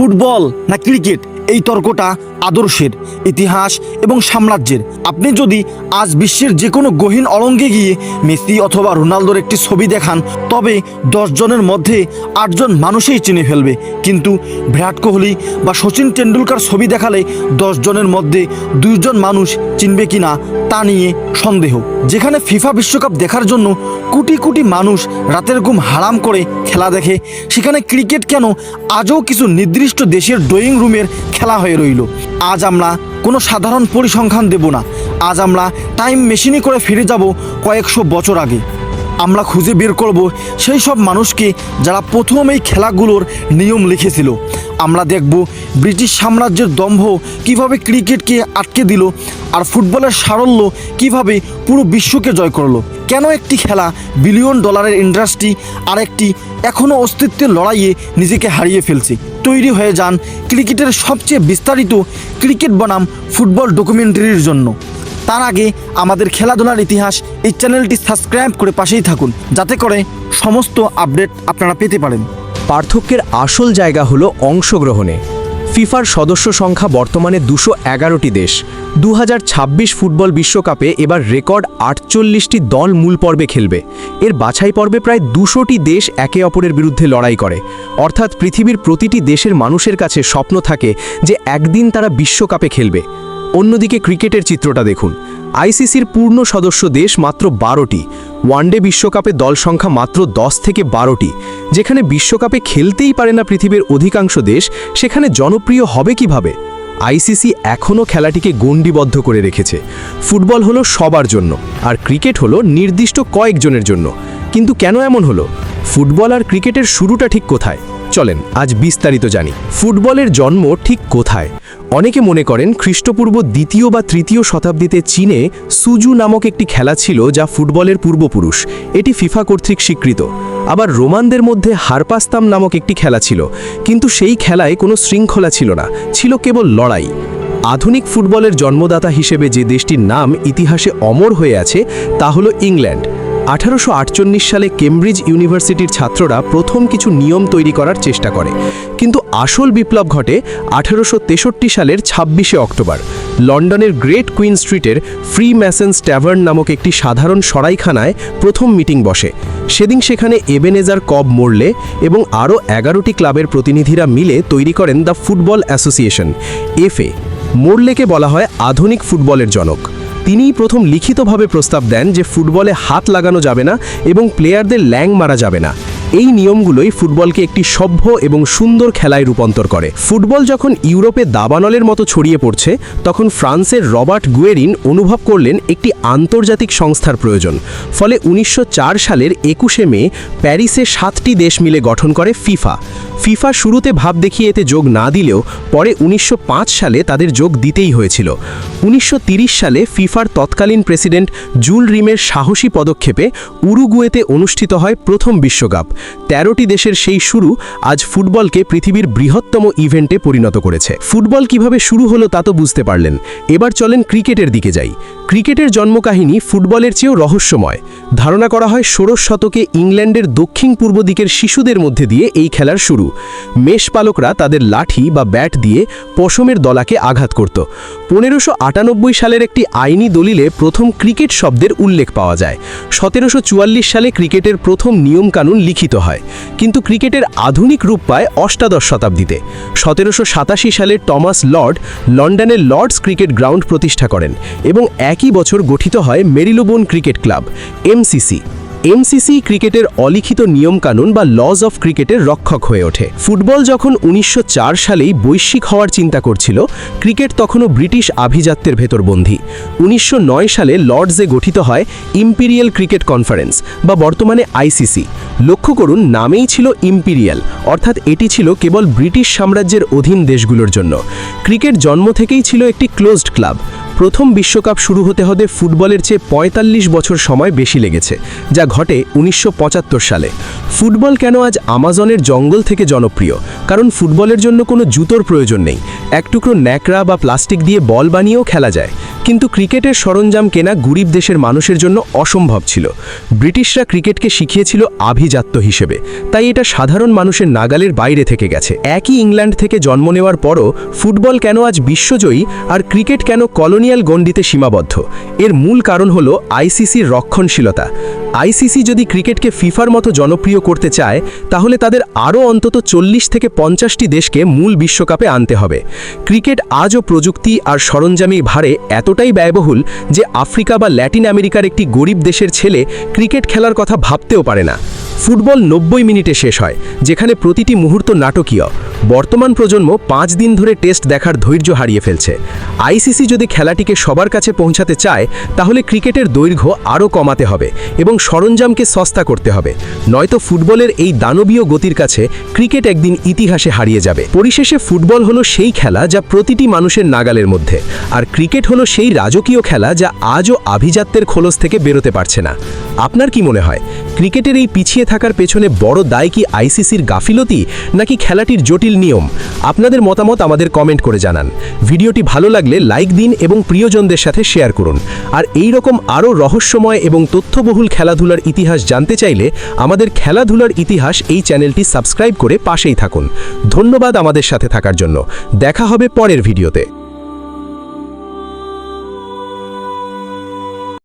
Football না cricket? এই তর্কটা আদর্শের, ইতিহাস এবং সাম্রাজ্যের। আপনি যদি আজ বিশ্বের যে কোনো গহীন অলঙ্গে গিয়ে মেসি অথবা রোনালদোর একটি ছবি দেখান, তবে জনের মধ্যে আটজন মানুষই চিনে ফেলবে। কিন্তু বিরাট কোহলি বা সচিন টেন্ডুলকার ছবি দেখালে জনের মধ্যে দুইজন মানুষ চিনবে কিনা তা নিয়ে সন্দেহ। যেখানে ফিফা বিশ্বকাপ দেখার জন্য কোটি কোটি মানুষ রাতের ঘুম হারাম করে খেলা দেখে, সেখানে ক্রিকেট কেন আজও কিছু নির্দিষ্ট দেশের ড্রয়িং রুমের খেলা হয়ে রইল। আজ আমরা কোনো সাধারণ পরিসংখ্যান দেব না। আজ আমরা টাইম মেশিনে করে ফিরে যাব কয়েকশো বছর আগে। আমরা খুঁজে বের করব সেই সব মানুষকে যারা প্রথম এই খেলাগুলোর নিয়ম লিখেছিল। আমরা দেখব ব্রিটিশ সাম্রাজ্যের দম্ভ কীভাবে ক্রিকেটকে আটকে দিল আর ফুটবলের সারল্য কীভাবে পুরো বিশ্বকে জয় করল? কেন একটি খেলা বিলিয়ন ডলারের ইন্ডাস্ট্রি আর একটি এখনও অস্তিত্বের লড়াইয়ে নিজেকে হারিয়ে ফেলছে? তৈরি হয়ে যান ক্রিকেটের সবচেয়ে বিস্তারিত ক্রিকেট বনাম ফুটবল ডকুমেন্টারির জন্য। তার আগে আমাদের খেলাধুলার ইতিহাস এই চ্যানেলটি সাবস্ক্রাইব করে পাশেই থাকুন, যাতে করে সমস্ত আপডেট আপনারা পেতে পারেন। পার্থক্যের আসল জায়গা হলো অংশগ্রহণে। ফিফার সদস্য সংখ্যা বর্তমানে দুশো এগারোটি দেশ। দু হাজার ছাব্বিশ ফুটবল বিশ্বকাপে এবার রেকর্ড আটচল্লিশটি দল মূল পর্বে খেলবে। এর বাছাই পর্বে প্রায় দুশোটি দেশ একে অপরের বিরুদ্ধে লড়াই করে। অর্থাৎ পৃথিবীর প্রতিটি দেশের মানুষের কাছে স্বপ্ন থাকে যে একদিন তারা বিশ্বকাপে খেলবে। অন্যদিকে ক্রিকেটের চিত্রটা দেখুন। আইসিসির পূর্ণ সদস্য দেশ মাত্র বারোটি। ওয়ানডে বিশ্বকাপে দল সংখ্যা মাত্র দশ থেকে বারোটি। যেখানে বিশ্বকাপে খেলতেই পারে না পৃথিবীর অধিকাংশ দেশ, সেখানে জনপ্রিয় হবে কীভাবে? আইসিসি এখনও খেলাটিকে গণ্ডিবদ্ধ করে রেখেছে। ফুটবল হলো সবার জন্য, আর ক্রিকেট হলো নির্দিষ্ট কয়েকজনের জন্য। কিন্তু কেন এমন হলো? ফুটবল আর ক্রিকেটের শুরুটা ঠিক কোথায়? চলেন, আজ বিস্তারিত জানি। ফুটবলের জন্ম ঠিক কোথায়? অনেকে মনে করেন খ্রিস্টপূর্ব দ্বিতীয় বা তৃতীয় শতাব্দীতে চীনে সুজু নামক একটি খেলা ছিল যা ফুটবলের পূর্বপুরুষ। এটি ফিফা কর্তৃক স্বীকৃত। আবার রোমানদের মধ্যে হারপাস্তাম নামক একটি খেলা ছিল। কিন্তু সেই খেলায় কোনো শৃঙ্খলা ছিল না, ছিল কেবল লড়াই। আধুনিক ফুটবলের জন্মদাতা হিসেবে যে দেশটির নাম ইতিহাসে অমর হয়ে আছে তা হলো ইংল্যান্ড। আঠারোশো আটচল্লিশ সালে কেমব্রিজ ইউনিভার্সিটির ছাত্ররা প্রথম কিছু নিয়ম তৈরি করার চেষ্টা করে। কিন্তু আসল বিপ্লব ঘটে আঠারোশো তেষট্টি সালের ছাব্বিশে অক্টোবর। লন্ডনের গ্রেট কুইন স্ট্রিটের ফ্রি ম্যাসেন্স ট্যাভার্ন নামক একটি সাধারণ সরাইখানায় প্রথম মিটিং বসে। সেদিন সেখানে এবেনেজার কব মোরলে এবং আরও এগারোটি ক্লাবের প্রতিনিধিরা মিলে তৈরি করেন দ্য ফুটবল অ্যাসোসিয়েশন, এফএ। মোরলেকে বলা হয় আধুনিক ফুটবলের জনক। তিনিই প্রথম লিখিতভাবে প্রস্তাব দেন যে ফুটবলে হাত লাগানো যাবে না এবং প্লেয়ারদের ল্যাং মারা যাবে না। এই নিয়মগুলোই ফুটবলকে একটি সভ্য এবং সুন্দর খেলায় রূপান্তর করে। ফুটবল যখন ইউরোপে দাবানলের মতো ছড়িয়ে পড়ছে, তখন ফ্রান্সের রবার্ট গুয়েরিন অনুভব করলেন একটি আন্তর্জাতিক সংস্থার প্রয়োজন। ফলে উনিশশো চার সালের একুশে মে প্যারিসে সাতটি দেশ মিলে গঠন করে ফিফা। ফিফা শুরুতে ভাব দেখিয়ে এতে যোগ না দিলেও পরে উনিশশো পাঁচ সালে তাদের যোগ দিতেই হয়েছিল। উনিশশো সালে ফিফার তৎকালীন প্রেসিডেন্ট জুল রিমের সাহসী পদক্ষেপে উরুগুয়েতে অনুষ্ঠিত হয় প্রথম বিশ্বকাপ। তেরোটি দেশের সেই শুরু আজ ফুটবলকে পৃথিবীর বৃহত্তম ইভেন্টে পরিণত করেছে। ফুটবল কীভাবে শুরু হলো তা তো বুঝতে পারলেন। এবার চলেন ক্রিকেটের দিকে যাই। ক্রিকেটের জন্মকাহিনী ফুটবলের চেয়েও রহস্যময়। ধারণা করা হয় ষোড়শ শতকে ইংল্যান্ডের দক্ষিণ পূর্ব দিকের শিশুদের মধ্যে দিয়ে এই খেলার শুরু। মেষপালকরা তাদের লাঠি বা ব্যাট দিয়ে পশমের দলাকে আঘাত করত। পনেরোশো আটানব্বই সালের একটি আইনি দলিলে প্রথম ক্রিকেট শব্দের উল্লেখ পাওয়া যায়। সতেরোশো চুয়াল্লিশ সালে ক্রিকেটের প্রথম নিয়মকানুন লিখিত হয়, কিন্তু ক্রিকেটের আধুনিক রূপ পায় অষ্টাদশ শতাব্দীতে। সতেরোশো সাতাশি সালে টমাস লর্ড লন্ডনের লর্ডস ক্রিকেট গ্রাউন্ড প্রতিষ্ঠা করেন এবং একই বছর গঠিত হয় Marylebone Cricket Club MCC. MCC ক্রিকেটের অলিখিত নিয়মকানুন বা লজ অফ ক্রিকেটের রক্ষক হয়ে ওঠে। ফুটবল যখন উনিশশো সালেই বৈশ্বিক হওয়ার চিন্তা করছিল, ক্রিকেট তখনও ব্রিটিশ আভিজাত্যের ভেতর বন্দী উনিশশো সালে লর্ডসে গঠিত হয় ইম্পিরিয়াল ক্রিকেট কনফারেন্স বা বর্তমানে আইসিসি। লক্ষ্য করুন, নামেই ছিল ইম্পিরিয়াল, অর্থাৎ এটি ছিল কেবল ব্রিটিশ সাম্রাজ্যের অধীন দেশগুলোর জন্য। ক্রিকেট জন্ম থেকেই ছিল একটি ক্লোজড ক্লাব প্রথম বিশ্বকাপ শুরু হতে হতে ফুটবলের চেয়ে ৪৫ বছর সময় বেশি লেগেছে, যা ঘটে উনিশশো পঁচাত্তর সালে। ফুটবল কেন আজ আমাজনের জঙ্গল থেকে জনপ্রিয়? কারণ ফুটবলের জন্য কোনো জুতোর প্রয়োজন নেই। এক টুকরো ন্যাকড়া বা প্লাস্টিক দিয়ে বল বানিয়েও খেলা যায়। কিন্তু ক্রিকেটের সরঞ্জাম কেনা গরিব দেশের মানুষের জন্য অসম্ভব ছিল। ব্রিটিশরা ক্রিকেটকে শিখিয়েছিল আভিজাত্য হিসেবে, তাই এটা সাধারণ মানুষের নাগালের বাইরে থেকে গেছে। একই ইংল্যান্ড থেকে জন্ম নেওয়ার পরও ফুটবল কেন আজ বিশ্বজয়ী আর ক্রিকেট কেন কলোনিয়াল গণ্ডিতে সীমাবদ্ধ? এর মূল কারণ হল আইসিসির রক্ষণশীলতা। আইসিসি যদি ক্রিকেটকে ফিফার মতো জনপ্রিয় করতে চায়, তাহলে তাদের আরও অন্তত চল্লিশ থেকে পঞ্চাশটি দেশকে মূল বিশ্বকাপে আনতে হবে। ক্রিকেট আজও প্রযুক্তি আর সরঞ্জামী ভারে এতটাই ব্যয়বহুল যে আফ্রিকা বা ল্যাটিন আমেরিকার একটি গরিব দেশের ছেলে ক্রিকেট খেলার কথা ভাবতেও পারে না। ফুটবল নব্বই মিনিটে শেষ হয়, যেখানে প্রতিটি মুহূর্ত নাটকীয়। বর্তমান প্রজন্ম পাঁচ দিন ধরে টেস্ট দেখার ধৈর্য হারিয়ে ফেলছে। আইসিসি যদি খেলাটিকে সবার কাছে পৌঁছাতে চায়, তাহলে ক্রিকেটের দৈর্ঘ্য আরও কমাতে হবে এবং সরঞ্জামকে সস্তা করতে হবে। নয়তো ফুটবলের এই দানবীয় গতির কাছে ক্রিকেট একদিন ইতিহাসে হারিয়ে যাবে। পরিশেষে ফুটবল হলো সেই খেলা যা প্রতিটি মানুষের নাগালের মধ্যে, আর ক্রিকেট হলো সেই রাজকীয় খেলা যা আজও আভিজাত্যের খোলস থেকে বেরোতে পারছে না। আপনার কি মনে হয়, ক্রিকেটের এই পিছিয়ে থাকার পেছনে বড় দায় কি আইসিসির গাফিলতি নাকি খেলাটির জটিল নিয়ম? আপনাদের মতামত আমাদের কমেন্ট করে জানান। ভিডিওটি ভালো লাগলে লাইক দিন এবং প্রিয়জনদের সাথে শেয়ার করুন। আর এই রকম আরও রহস্যময় এবং তথ্যবহুল খেলাধুলার ইতিহাস জানতে চাইলে আমাদের খেলাধুলার ইতিহাস এই চ্যানেলটি সাবস্ক্রাইব করে পাশেই থাকুন। ধন্যবাদ আমাদের সাথে থাকার জন্য। দেখা হবে পরের ভিডিওতে।